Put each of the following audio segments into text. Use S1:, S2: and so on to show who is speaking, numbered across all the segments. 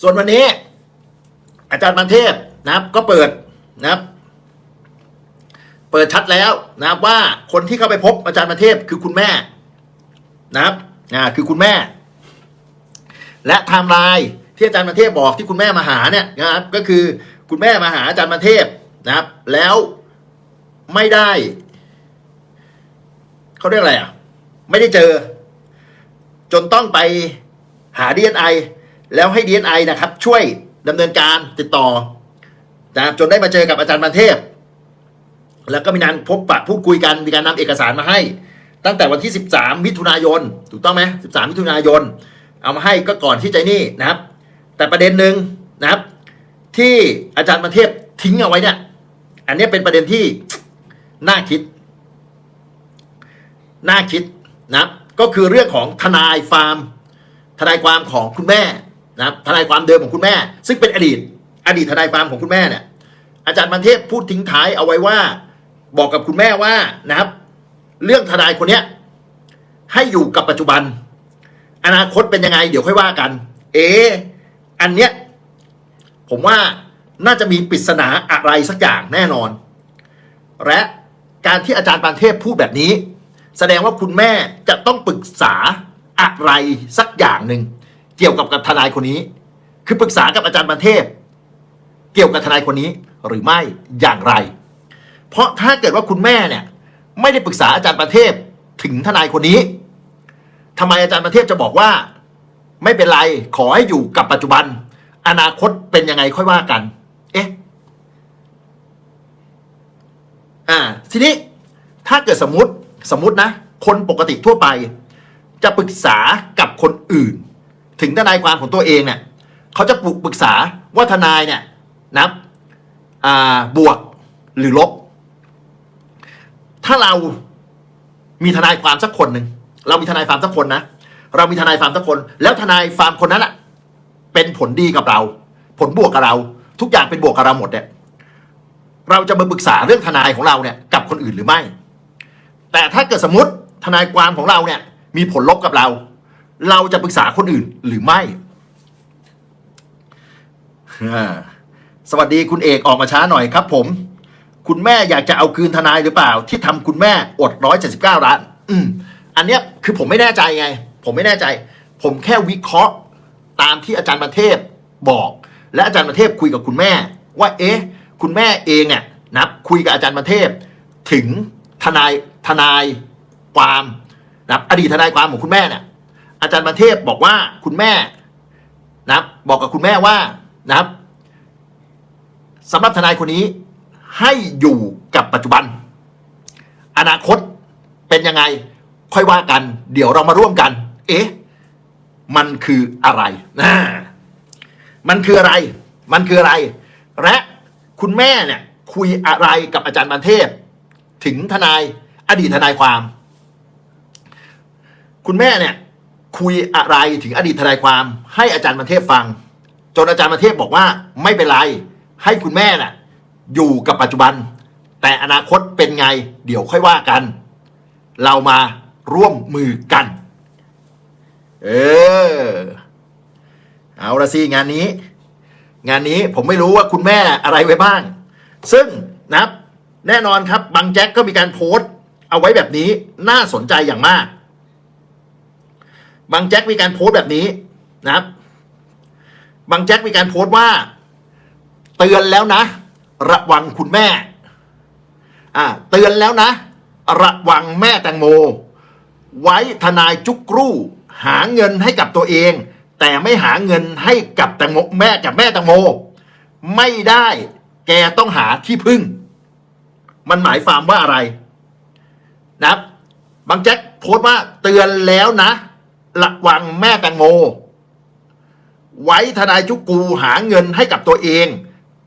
S1: ส่วนวันนี้ อาจารย์มันเทพนะครับ ก็เปิดนะครับ เปิดชัดแล้วนะครับว่าคนที่เข้าไปพบอาจารย์มันเทพคือคุณแม่นะครับอ่าคือคุณแม่ และไทม์ไลน์ที่อาจารย์มันเทพบอกที่คุณแม่มาหาเนี่ยนะครับ ก็คือคุณแม่มาหาอาจารย์มันเทพนะครับ แล้วไม่ได้เขาเรียกอะไรอะ ไม่ได้เจอ จนต้องไปหา DNI แล้วให้ DNI นะครับ ช่วยดำเนินการติดต่อนะจนได้มาเจอกับอาจารย์มันเทพ แล้วก็มีการพบปะพูดคุยกันมีการนำเอกสารมาให้ ตั้งแต่วันที่ 13 มิถุนายน ถูกต้องไหม13 มิถุนายน เอามาให้ก็ก่อนที่ใจนี่นะครับ แต่ประเด็นหนึ่งนะครับ ที่อาจารย์มันเทพทิ้งเอาไว้เนี่ย อันนี้เป็นประเด็นที่น่าคิด น่าคิดนะครับก็คือเรื่องของทนายฟาร์มทนายความของคุณแม่ นะครับทนายความเดิมของคุณแม่ ซึ่งเป็นอดีต อดีตทนายความของคุณแม่เนี่ยอาจารย์มันเทพพูดทิ้งท้ายเอาไว้ว่า บอกกับคุณแม่ว่านะครับ เรื่องทนายคนเนี้ยให้อยู่กับปัจจุบัน อนาคตเป็นยังไง เดี๋ยวค่อยว่ากัน เอะอันเนี้ยผมว่าน่าจะมีปริศนาอะไรสักอย่างแน่นอน และการที่อาจารย์ปานเทพพูดแบบนี้ แสดงว่าคุณแม่จะต้องปรึกษาอะไรสักอย่างหนึ่ง เกี่ยวกับกับทนายคนนี้ คือปรึกษากับอาจารย์ปานเทพ เกี่ยวกับทนายคนนี้หรือไม่อย่างไร เพราะถ้าเกิดว่าคุณแม่เนี่ยไม่ได้ปรึกษาอาจารย์ประเทพถึงทนายคนนี้ทำไมอาจารย์ประเทพจะบอกว่า ไม่เป็นไรขอให้อยู่กับปัจจุบัน อนาคตเป็นยังไงค่อยว่ากัน เอ๊ะอ่าทีนี้ถ้าเกิดสมมติสมมตินะ คนปกติทั่วไป จะปรึกษากับคนอื่น ถึงทนายความของตัวเองเนี่ยเขาจะปรึกษาว่าทนายเนี่ยนะบวกหรือลบ ถ้าเรามีทนายความสักคนหนึ่งเรามีทนายความสักคนนะเรามีทนายความสักคน แล้วทนายความคนนั้นอะเป็นผลดีกับเรา ผลบวกกับเรา ทุกอย่างเป็นบวกกับเราหมดเนี่ยเราจะมาปรึกษาเรื่องทนายของเราเนี่ยกับคนอื่นหรือไม่ แต่ถ้าเกิดสมมติทนายความของเราเนี่ยมีผลลบกับเรา เราจะปรึกษาคนอื่นหรือไม่สวัสดีคุณเอกออกมาช้าหน่อยครับผม คุณแม่อยากจะเอาคืนทนายหรือเปล่า ที่ทำคุณแม่อดร้อยเจ็ดสิบเก้าล้าน อืม อันเนี้ยคือผมไม่แน่ใจไง ผมไม่แน่ใจ ผมแค่วิเคราะห์ตามที่อาจารย์ประเทพบอก และอาจารย์ประเทพคุยกับคุณแม่ ว่า เอ๊ะ คุณแม่เองอะนะคุยกับอาจารย์ประเทพถึงทนายทนายความนะอดีตทนายความของคุณแม่เนี่ย อาจารย์ประเทพบอกว่าคุณแม่นะบอกกับคุณแม่ว่านะครับสำหรับทนายคนนี้ให้อยู่กับปัจจุบัน อนาคตเป็นยังไงค่อยว่ากัน เดี๋ยวเรามาร่วมกัน เอ๊ะมันคืออะไรนะมันคืออะไร มันคืออะไร และคุณแม่เนี่ยคุยอะไรกับอาจารย์บันเทพ ถึงทนายอดีตทนายความ คุณแม่เนี่ย คุยอะไรถึงอดีตทนายความ ให้อาจารย์บันเทพฟัง จนอาจารย์บันเทพบอกว่าไม่เป็นไร ให้คุณแม่น่ะ อยู่กับปัจจุบัน แต่อนาคตเป็นไง เดี๋ยวค่อยว่ากัน เรามาร่วมมือกัน เออ เอาละสิงานนี้ งานนี้ผมไม่รู้ว่าคุณแม่อะไรไว้บ้าง ซึ่งนะครับแน่นอนครับบางแจ็คก็มีการโพสต์ เอาไว้แบบนี้น่าสนใจอย่างมาก บางแจ็คมีการโพสต์แบบนี้นะครับ บางแจ็คมีการโพสต์ว่า เตือนแล้วนะ ระวังคุณแม่ อ่า เตือนแล้วนะ ระวังแม่แตงโม ไว้ทนายจุกรูหาเงินให้กับตัวเอง แต่ไม่หาเงินให้กับแตงโมแม่กับแม่แตงโม ไม่ได้แกต้องหาที่พึ่ง มันหมายความว่าอะไร นะครับ บางแจ็คโพสต์ว่าเตือนแล้วนะ ระวังแม่แตงโม ไว้ทนายจุกกูหาเงินให้กับตัวเอง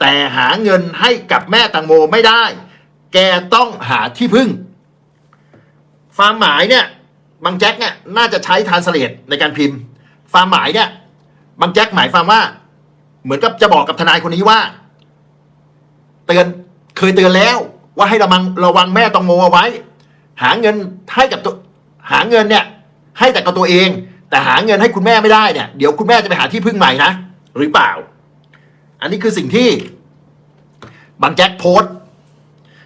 S1: แต่หาเงินให้กับแม่แตังโมไม่ได้ แกต้องหาที่พึ่งความหมายเนี่ยบางแจ็คเนี่ยน่าจะใช้ทานสเลตในการพิมพ์ความหมายเนี่ยบางแจ็คหมายความว่า เหมือนกับจะบอกกับทนายคนนี้ว่า เตือนเคยเตือนแล้ว ว่าให้ระวังระวังแม่แตงโมเอาไว้ หาเงินให้กับตัวหาเงินเนี่ย ให้แต่กับตัวเอง แต่หาเงินให้คุณแม่ไม่ได้เนี่ยเดี๋ยวคุณแม่จะไปหาที่พึ่งใหม่นะ หรือเปล่า อันนี้คือสิ่งที่บางแจ็คโพสต์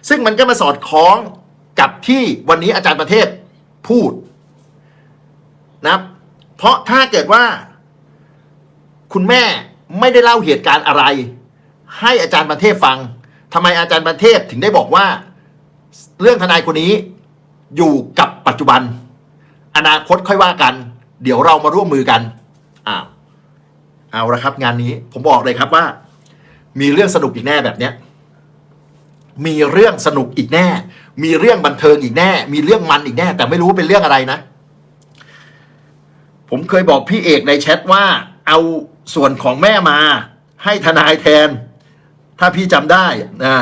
S1: ซึ่งมันก็มาสอดคล้องกับที่วันนี้อาจารย์ประเทศพูดนะเพราะถ้าเกิดว่า คุณแม่ไม่ได้เล่าเหตุการณ์อะไร ให้อาจารย์ประเทศฟังทำไมอาจารย์ประเทศถึงได้บอกว่า เรื่องทนายคนนี้อยู่กับปัจจุบัน อนาคตค่อยว่ากัน เดี๋ยวเรามาร่วมมือกันอ้าวเอาละครับงานนี้ผมบอกเลยครับว่า มีเรื่องสนุกอีกแน่แบบเนี้ยมีเรื่องสนุกอีกแน่ มีเรื่องบันเทิงอีกแน่ มีเรื่องมันอีกแน่ แต่ไม่รู้ว่าเป็นเรื่องอะไรนะ ผมเคยบอกพี่เอกในแชทว่า เอาส่วนของแม่มา ให้ทนายแทน ถ้าพี่จำได้อ่า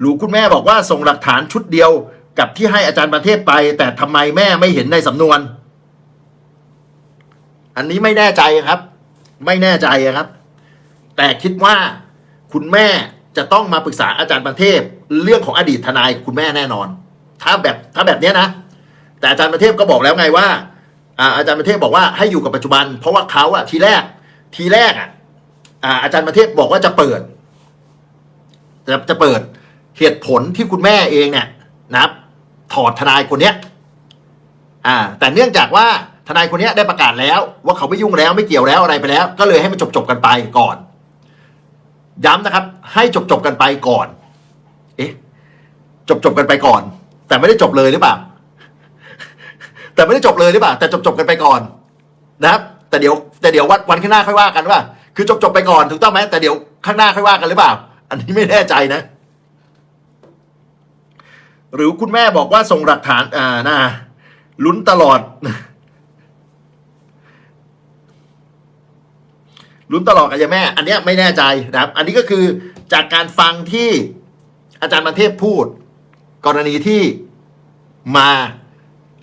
S1: หลูกคุณแม่บอกว่าส่งหลักฐานชุดเดียว กับที่ให้อาจารย์ประเทศไป แต่ทำไมแม่ไม่เห็นในสำนวน อันนี้ไม่แน่ใจครับ ไม่แน่ใจครับ แต่คิดว่าคุณแม่จะต้องมาปรึกษาอาจารย์ประเทศเรื่องของอดีตทนายคุณแม่แน่นอน ถ้าแบบถ้าแบบนี้นะ แต่อาจารย์ประเทศก็บอกแล้วไงว่าอาจารย์ประเทศบอกว่าให้อยู่กับปัจจุบัน เพราะว่าเขาอะทีแรก ทีแรกอะอาอาจารย์ประเทศบอกว่าจะเปิดจะจะเปิดเหตุผลที่คุณแม่เองเนี่ยนะครับ ถอดทนายคนเนี้ยอ่า แต่เนื่องจากว่าทนายคนนี้ได้ประกาศแล้ว ว่าเขาไม่ยุ่งแล้วไม่เกี่ยวแล้วอะไรไปแล้ว ก็เลยให้มันจบจบกันไปก่อน ย้ำนะครับ ให้จบจบกันไปก่อน เอ๊ะจบจบกันไปก่อน แต่ไม่ได้จบเลยหรือเปล่าแต่ไม่ได้จบเลยหรือเปล่าแต่จบจบกันไปก่อน นะครับ แต่เดี๋ยวแต่เดี๋ยววันวันข้างหน้าค่อยว่ากันว่า คือจบจบไปก่อนถูกต้องไหมแต่เดี๋ยวข้างหน้าค่อยว่ากันหรือเปล่า อันนี้ไม่แน่ใจนะ หรือคุณแม่บอกว่าส่งหลักฐานอ่านะลุ้นตลอดลุ้นตลอดกับยายแม่ อันนี้ไม่แน่ใจนะครับ อันนี้ก็คือจากการฟังที่อาจารย์มันเทพพูด กรณีที่มา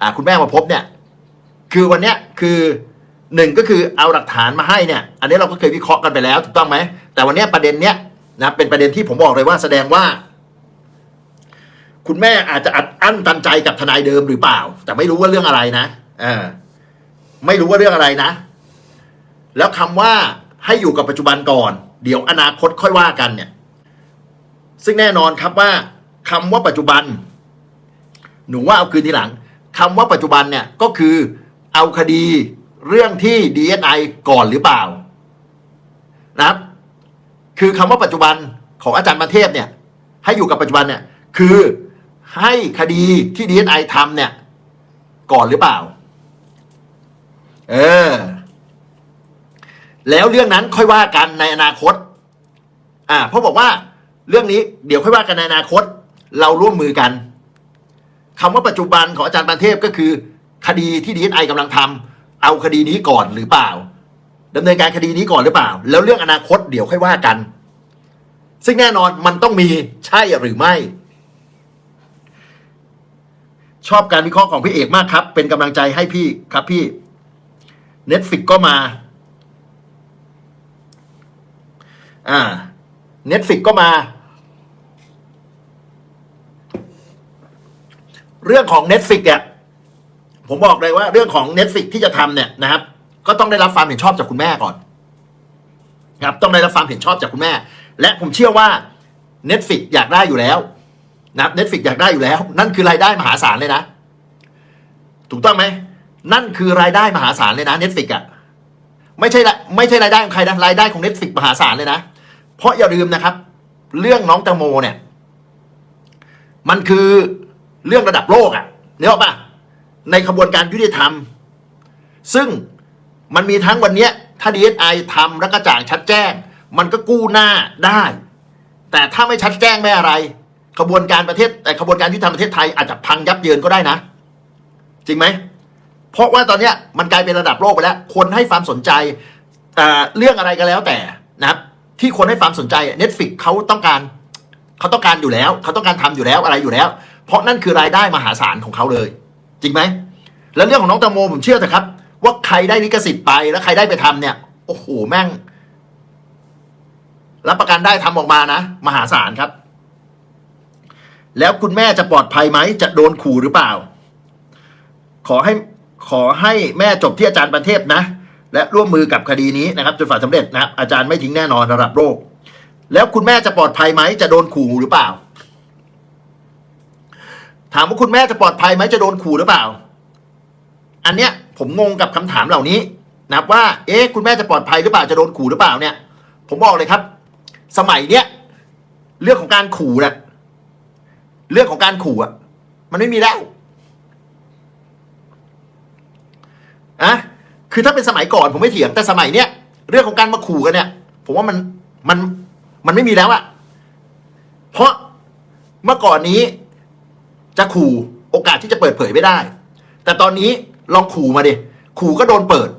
S1: อ่าคุณแม่มาพบเนี่ย คือวันเนี้ยคือหนึ่งก็คือเอาหลักฐานมาให้เนี่ย อันนี้เราก็เคยวิเคราะห์กันไปแล้วถูกต้องไหมแต่วันเนี้ยประเด็นเนี้ยนะเป็นประเด็นที่ผมบอกเลยว่าแสดงว่า คุณแม่อาจจะอัดอั้นตันใจกับทนายเดิมหรือเปล่า แต่ไม่รู้ว่าเรื่องอะไรนะเออไม่รู้ว่าเรื่องอะไรนะ แล้วคำว่าให้อยู่กับปัจจุบันก่อน เดี๋ยวอนาคตค่อยว่ากันเนี่ย ซึ่งแน่นอนครับว่าคำว่าปัจจุบัน หนูว่าเอาคืนทีหลังคำว่าปัจจุบันเนี่ยก็คือเอาคดีเรื่องที่ DSI ก่อนหรือเปล่า นะครับ คือคำว่าปัจจุบันของอาจารย์มาเทพเนี่ย ให้อยู่กับปัจจุบันเนี่ย คือ ให้คดีที่ DSI ทำเนี่ย ก่อนหรือเปล่า เออ แล้วเรื่องนั้นค่อยว่ากันในอนาคต อ่า เพราะบอกว่าเรื่องนี้เดี๋ยวค่อยว่ากันในอนาคต เราร่วมมือกันคำว่าปัจจุบันของอาจารย์ปานเทพก็คือ คดีที่ดีเอสไอกำลังทำเอาคดีนี้ก่อนหรือเปล่าดำเนินการคดีนี้ก่อนหรือเปล่า แล้วเรื่องอนาคตเดี๋ยวค่อยว่ากัน ซึ่งแน่นอนมันต้องมีใช่หรือไม่ ชอบการวิเคราะห์ของพี่เอกมากครับ เป็นกำลังใจให้พี่ครับพี่ Netflix ก็มา อ่า Netflix ก็มา เรื่องของ Netflix เนี่ยผมบอกเลยว่าเรื่องของ Netflix ที่จะทำเนี่ยนะครับ ก็ต้องได้รับความเห็นชอบจากคุณแม่ก่อนครับต้องได้รับความเห็นชอบจากคุณแม่ และผมเชื่อว่า Netflix อยากได้อยู่แล้ว นะครับ Netflix อยากได้อยู่แล้ว นั่นคือรายได้มหาศาลเลยนะ ถูกต้องไหม นั่นคือรายได้มหาศาลเลยนะ Netflix อะไม่ใช่ไม่ใช่รายได้ของใครนะรายได้ของ Netflix มหาศาลเลยนะ เพราะอย่าลืมนะครับ เรื่องน้องแตงโมเนี่ย มันคือเรื่องระดับโลกอะ่ะเนื้ออกปะในขบวนการยุติธรรม ซึ่งมันมีทั้งวันเนี้ยถ้า DSI ทำแล้วก็จ่างชัดแจ้ง มันก็กู้หน้าได้ แต่ถ้าไม่ชัดแจ้งไม่อะไร ขบวนการประเทศแต่ขบวนการยุติธรรมประเทศไทยอาจจะพังยับเยินก็ได้นะ จริงไหม เพราะว่าตอนเนี้ยมันกลายเป็นระดับโลกไปแล้ว คนให้ความสนใจเเรื่องอะไรก็แล้วแต่นะครับ ที่คนให้ความสนใจเน็ตฟิกเขาต้องการเขาต้องการอยู่แล้วเขาต้องการทำอยู่แล้วอะไรอยู่แล้ว เพราะนั่นคือรายได้มหาศาลของเขาเลย จริงไหมแล้วเรื่องของน้องแตงโมผมเชื่อเถอะครับ ว่าใครได้ลิขสิทธิ์ไปแล้วใครได้ไปทำเนี่ยโอ้โหแม่งรับประกันได้ทำออกมานะ มหาศาลครับ แล้วคุณแม่จะปลอดภัยไหม จะโดนขู่หรือเปล่า ขอให้ขอให้แม่จบที่อาจารย์ประเทศนะ และร่วมมือกับคดีนี้นะครับจนฝ่าสำเร็จนะครับอาจารย์ไม่ทิ้งแน่นอนระดับโลกแล้วคุณแม่จะปลอดภัยไหม จะโดนขู่หรือเปล่า ถามว่าคุณแม่จะปลอดภัยไหมจะโดนขู่หรือเปล่า อันเนี้ยผมงงกับคำถามเหล่านี้นะครับว่า เอ๊ะคุณแม่จะปลอดภัยหรือเปล่าจะโดนขู่หรือเปล่าเนี่ย ผมบอกเลยครับ สมัยเนี้ยเรื่องของการขู่นะ เรื่องของการขู่อะมันไม่มีแล้วอะคือถ้าเป็นสมัยก่อนผมไม่เถียงแต่สมัยเนี้ยเรื่องของการมาขู่กันเนี่ย ผมว่ามันมันมันไม่มีแล้วอะเพราะเมื่อก่อนนี้ จะขู่โอกาสที่จะเปิดเผยไม่ได้ แต่ตอนนี้ลองขู่มาดิขู่ก็โดนเปิด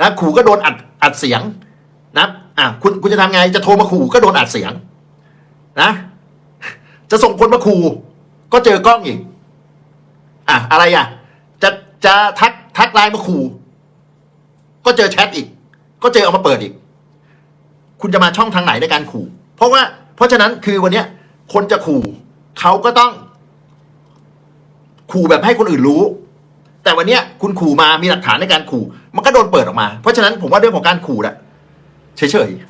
S1: นะขู่ก็โดนอัดอัดเสียงนะอะคุณคุณจะทำไงจะโทรมาขู่ก็โดนอัดเสียง นะ จะส่งคนมาขู่ก็เจอกล้องอีกอะอะไรอะ จะจะทักทักไลน์มาขู่ก็เจอแชทอีก ก็เจอเอามาเปิดอีก คุณจะมาช่องทางไหนในการขู่ เพราะว่า เพราะฉะนั้นคือวันเนี้ย คนจะขู่เขาก็ต้อง ขู่แบบให้คนอื่นรู้ แต่วันเนี้ย คุณขู่มามีหลักฐานในการขู่ มันก็โดนเปิดออกมา เพราะฉะนั้นผมว่าเรื่องของการขู่น่ะเฉยๆ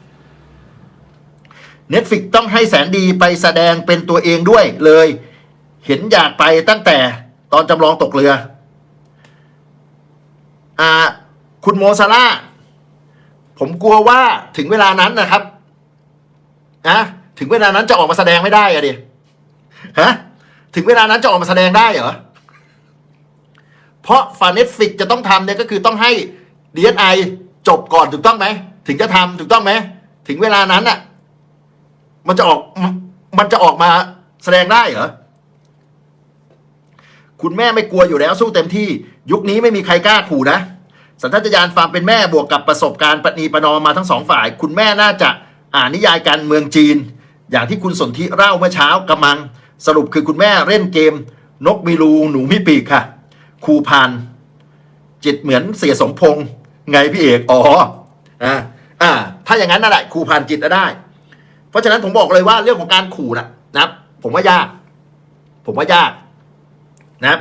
S1: Netflix ต้องให้แสนดีไปแสดงเป็นตัวเองด้วยเลย เห็นอยากไปตั้งแต่ตอนจำลองตกเรือ อ่า คุณโมซาร่า ผมกลัวว่าถึงเวลานั้นนะครับนะถึงเวลานั้นจะออกมาแสดงไม่ได้อะดิฮะถึงเวลานั้นจะออกมาแสดงได้เหรอ เพราะฝาเน็ตฟิกจะต้องทำเนี่ยก็คือต้องให้ DSI จบก่อนถูกต้องไหม ถึงจะทำถูกต้องไหม ถึงเวลานั้นน่ะ มันจะออกมันจะออกมาแสดงได้เหรอคุณแม่ไม่กลัวอยู่แล้วสู้เต็มที่ ยุคนี้ไม่มีใครกล้าขู่นะ สัญชาตญาณความเป็นแม่บวกกับประสบการณ์ปณีประนอมมาทั้งสองฝ่าย คุณแม่น่าจะอ่านนิยายการเมืองจีน อย่างที่คุณสนธิเล่าเมื่อเช้ากำมัง สรุปคือคุณแม่เล่นเกม นกมีรูหนูมีปีกค่ะครูพานจิตเหมือนเสียสมพงษ์ไงพี่เอกอ๋ออ่าอ่า ถ้าอย่างนั้นนั่นแหละครูพานจิตจะได้ เพราะฉะนั้นผมบอกเลยว่าเรื่องของการขู่นะนะครับ ผมว่ายาก ผมว่ายากนะครับ